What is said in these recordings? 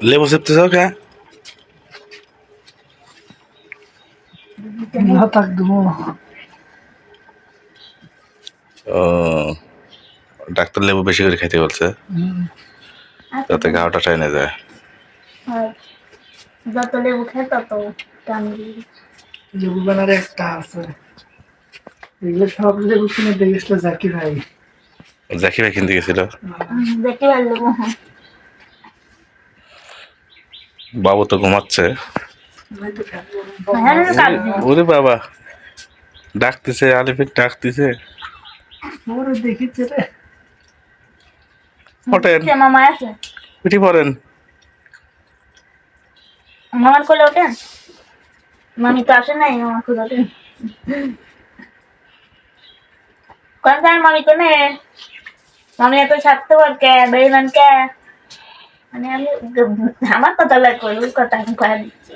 লেবু চেপতেছ কে না থাক দেবো। ও ডাক্তার লেবু বেশি করে খেতে বলছে। যাতে ঘাওটা চাই যায়। যত লেবু খায় তত লেবু বানার একটা আছে। এগুলো সব লেবু কিনে দেখেছিল জাকি ভাই। জাকি ভাই কিনতে গেছিল? দেখতে পারল বাবু তো ঘুমাচ্ছে। হ্যাঁ ওরে বাবা ডাকতেছে আলিফিক ডাকতেছে। ওরে দেখিছে রে। ওঠেন। সে মামা আছে? উঠি পড়েন। মামার কোলে ওঠেন? মামি তো আসে নাই মামার কোলে ওঠেন। কোন মামি কোনে? মামি এত স্বার্থপর কে বেইমান কে? মানে আমি আমার কথা লাগবে ওর কথা আমি কয়ে দিচ্ছি।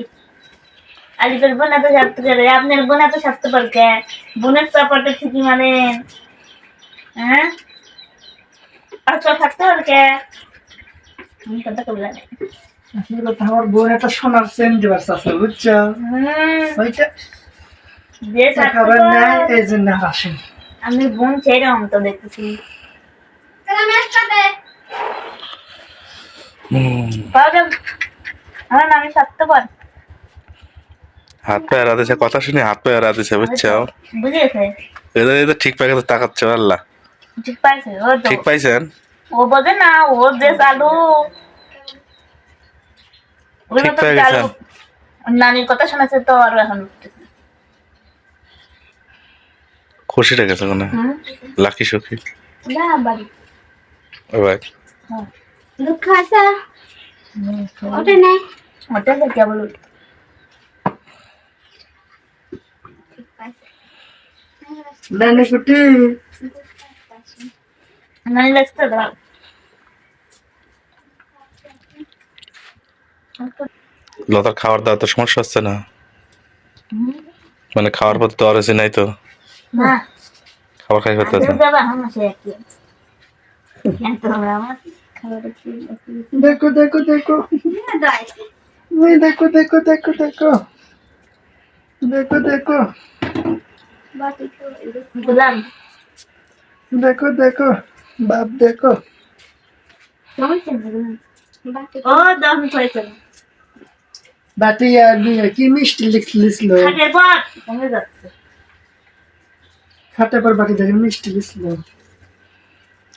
আলিপের বোন এত স্বার্থ করে আপনার বোন এত স্বার্থপর কে? বোনের চাপাটা ঠিকই মানে হ্যাঁ? আর তো স্বার্থপর কে? আমি কথা কবলা নেই আসলে তো আমার বোন একটা সোনার চেন দিবার আছে বুঝছ? হুম। যে খাবার নাই এই জন্য আসেন। আমি বোন ছেড়ে তো দেখতেছি। আমার নামে স্বার্থপর হাত কথা শুনে হাত পায়ে রাতেছে বুঝছ? বুঝিয়েছে। এদের এদের ঠিক পাকে তো তাকাচ্ছে আল্লাহ। ঠিক পাইছে ও ঠিক পাইছেন? ও বোঝে না ও যে চালু। ঠিক গেছেন। নানির কথা শোনাচ্ছে তো আরও এখন। খুশিটা গেছে কোনে লাকি সুখী। না বাড়ি। ওই ওটা ওটা কুটি নানি লাগছে তো লতার খাওয়ার দাওয়ার তো সমস্যা হচ্ছে না। মানে খাওয়ার পর তো আর হচ্ছে নাই তো। খাবার খাই করতে দেখো দেখো দেখো। দেখো দেখো দেখো দেখো। দেখো দেখো। দেখো দেখো। বাপ দেখো। বাটি আর কি মিষ্টি লিখছিল খাটের পর। বাটি দেখে মিষ্টি লিখছিল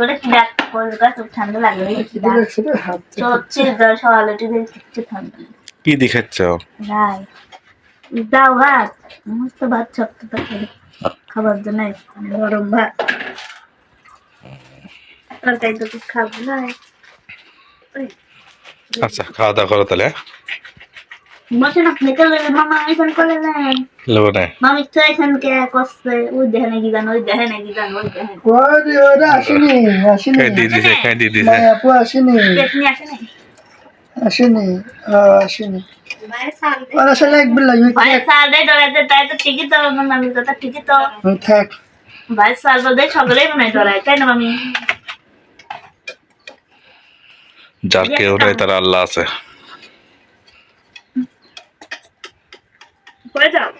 তোরে কি কলকা তোর ঠান্ডা থেকে। চচ্ছে জল সকালে উঠে কিচ্ছু ঠান্ডা কি দেখাচ্ছ রাই দাও ভাত। মস্ত ভাত ছপ্ত খাবার জন্য গরম ভাত। তরকারি তো কিছু খাব না। আচ্ছা খাওয়া দাওয়া করো তাহলে হ্যাঁ? বসে না খেতে গেলে মামা এখান করে নেন লেবো নাই মামি তো এখান কে করছে ওই দেখে নাকি গান ওই দেখে নাকি গান ওই দেখে ওরে ওরে আসেনি আসেনি খাই দিয়ে দিছে খাই দিয়ে দিছে ভাই আপু আসেনি পেটনি আসে নাই আসেনি আহ, আসেনি আর আসলে একবার লাগবে ভাই সাল দেয় ডরাইতে তাই তো ঠিকই তো আমার মামির কথা ঠিকই তো থাক ভাই সাল সকলেই মনে ডরায় তাই না মামি যার কেউ নাই তার আল্লাহ আছে করে যাও।